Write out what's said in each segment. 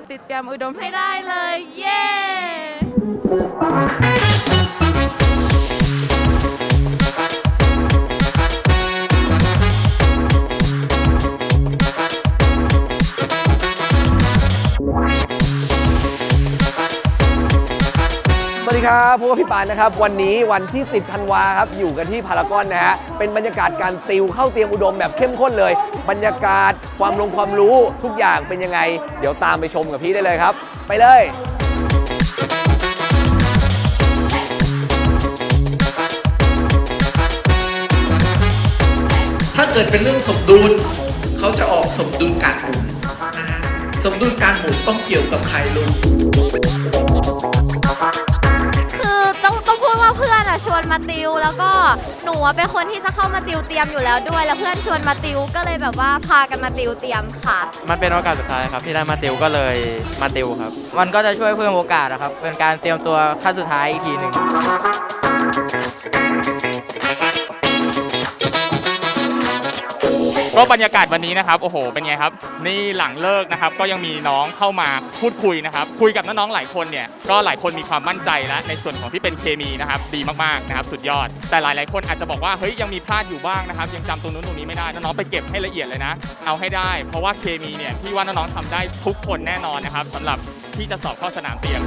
ากติดเตรียมอุดมให้ได้เลย เย้ ดีครับพวกบพี่ปานนะครับ วันนี้วันที่ 10ธันวาครับ อยู่กันที่พารากอนนะฮะ เป็นบรรยากาศการติวเข้าเตรียมอุดมแบบเข้มข้นเลย บรรยากาศความลงความรู้ทุกอย่างเป็นยังไง เดี๋ยวตามไปชมกับพี่ได้เลยครับ ไปเลยถ้าเกิดเป็นเรื่องสมดุล เขาจะออกสมดุลการหมุนสมดุลการหมุนต้องเกี่ยวกับใครลูก มาติว แล้วก็หนูอะเป็นคนที่จะเข้ามาติวเตรียมอยู่แล้วด้วย แล้วเพื่อนชวนมาติวก็เลยแบบว่าพากันมาติวเตรียมค่ะ มันเป็นโอกาสสุดท้ายครับที่ได้มาติวก็เลยมาติวครับ มันก็จะช่วยเพิ่มโอกาสนะครับเป็นการเตรียมตัวขั้นสุดท้ายอีกทีหนึ่ง ก็บรรยากาศวันนี้นะครับโอ้โห เป็นไงครับ นี่หลังเลิกนะครับ ก็ยังมีน้องเข้ามาพูดคุยนะครับ คุยกับน้องๆหลายคนเนี่ยก็หลายคนมีความมั่นใจแล้วในส่วนของที่เป็นเคมีนะครับดีมากๆนะครับสุดยอด แต่หลายๆคนอาจจะบอกว่าเฮ้ยยังมีพลาดอยู่บ้างนะครับ ยังจำตรงนู้นตรงนี้ไม่ได้น้องๆไปเก็บให้ละเอียดเลยนะ เอาให้ได้ เพราะว่าเคมีเนี่ยพี่ว่าน้องๆทำได้ทุกคนแน่นอนนะครับสำหรับที่จะสอบเข้าสนามเตรียม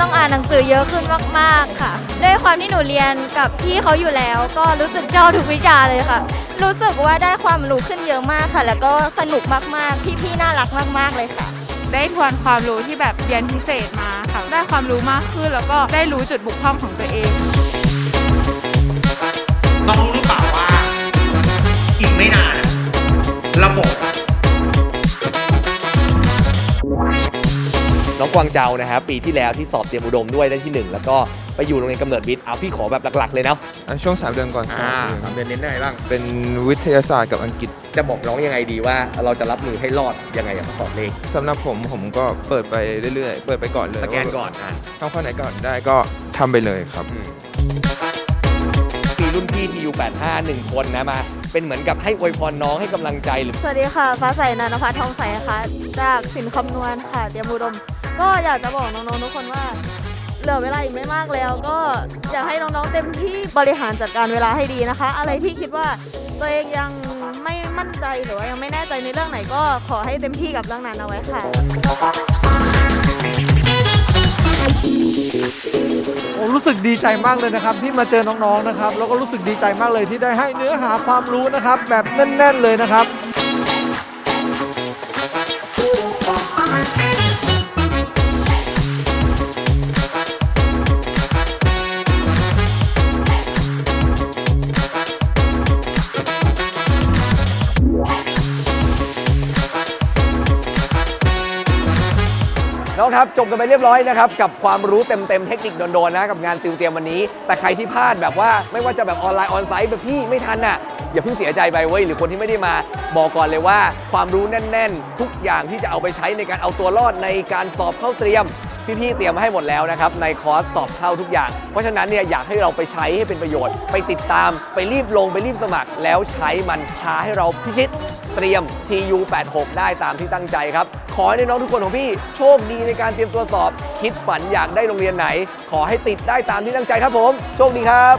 ต้องอ่านหนังสือเยอะขึ้นมากๆค่ะ ด้วยความที่หนูเรียนกับพี่เขาอยู่แล้ว ก็รู้สึกชอบทุกวิชาเลยค่ะ รู้สึกว่าได้ความรู้ขึ้นเยอะมากค่ะ แล้วก็สนุกมากๆพี่ๆน่ารักมาก ๆเลยค่ะได้ทวนความรู้ที่แบบเรียนพิเศษมาค่ะ ได้ความรู้มากขึ้นแล้วก็ได้รู้จุดบกพร่องของตัวเอง กวางเจานะครับปีที่แล้วที่สอบเตรียมอุดมด้วยได้ที่หนึ่งแล้วก็ไปอยู่โรงเรียนกำเนิดวิทย์เอาพี่ขอแบบหลักๆเลยเนาะอะช่วง3เดือนก่อนสอบสามเดือนเน้นได้บ้าง เป็นวิทยาศาสตร์กับอังกฤษจะบอกน้องยังไงดีว่าเราจะรับมือให้รอดยังไงกับสอบเลขสำหรับผมผมก็เปิดไปเรื่อยๆ เปิดไปก่อนเลยสแกนก่อนอะทำข้อไหนก่อนได้ก็ทำไปเลยครับปีรุ่นพี่ทียู85หนึ่งคนนะมา เป็นเหมือนกับให้อวยพรน้องให้กำลังใจหรือ สวัสดีค่ะ ฟ้าใสนันทพัฒน์ทองใสค่ะ จากสินคำนวณค่ะ เตรียมอุดม ก็อยากจะบอกน้องๆทุกคนว่า เหลือเวลาอีกไม่มากแล้ว ก็อยากให้น้องๆเต็มที่บริหารจัดการเวลาให้ดีนะคะ อะไรที่คิดว่าตัวเองยังไม่มั่นใจหรือว่ายังไม่แน่ใจในเรื่องไหนก็ขอให้เต็มที่กับเรื่องนั้นเอาไว้ค่ะโอ้รู้สึกดีใจมากเลยนะครับ ที่มาเจอน้องๆนะครับ แล้วก็รู้สึกดีใจมากเลยที่ได้ให้เนื้อหาความรู้นะครับ แบบแน่น ๆ เลยนะครับ น้องครับจบกันไปเรียบร้อยนะครับกับความรู้เต็มๆเทคนิคโดนๆนะกับงานติวเตรียมวันนี้ แต่ใครที่พลาดแบบว่าไม่ว่าจะแบบออนไลน์ออนไซต์แบบพี่ไม่ทันอะ อย่าเพิ่งเสียใจไปเว้ยหรือคนที่ไม่ได้มาบอกก่อนเลยว่า ความรู้แน่น ๆ ทุกอย่างที่จะเอาไปใช้ในการเอาตัวรอดในการสอบเข้าเตรียมพี่ๆเตรียมมาให้หมดแล้วนะครับในคอร์สสอบเข้าทุกอย่าง เพราะฉะนั้นเนี่ยอยากให้เราไปใช้ให้เป็นประโยชน์ ไปติดตามไปรีบลงไปรีบสมัคร แล้วใช้มันช้าให้เราพิชิตเตรียม TU 86 ได้ตามที่ตั้งใจครับ ขอให้น้องๆทุกคนของพี่โชคดีในการเตรียมตัวสอบ คิดฝันอยากได้โรงเรียนไหน ขอให้ติดได้ตามที่ตั้งใจครับผม โชคดีครับ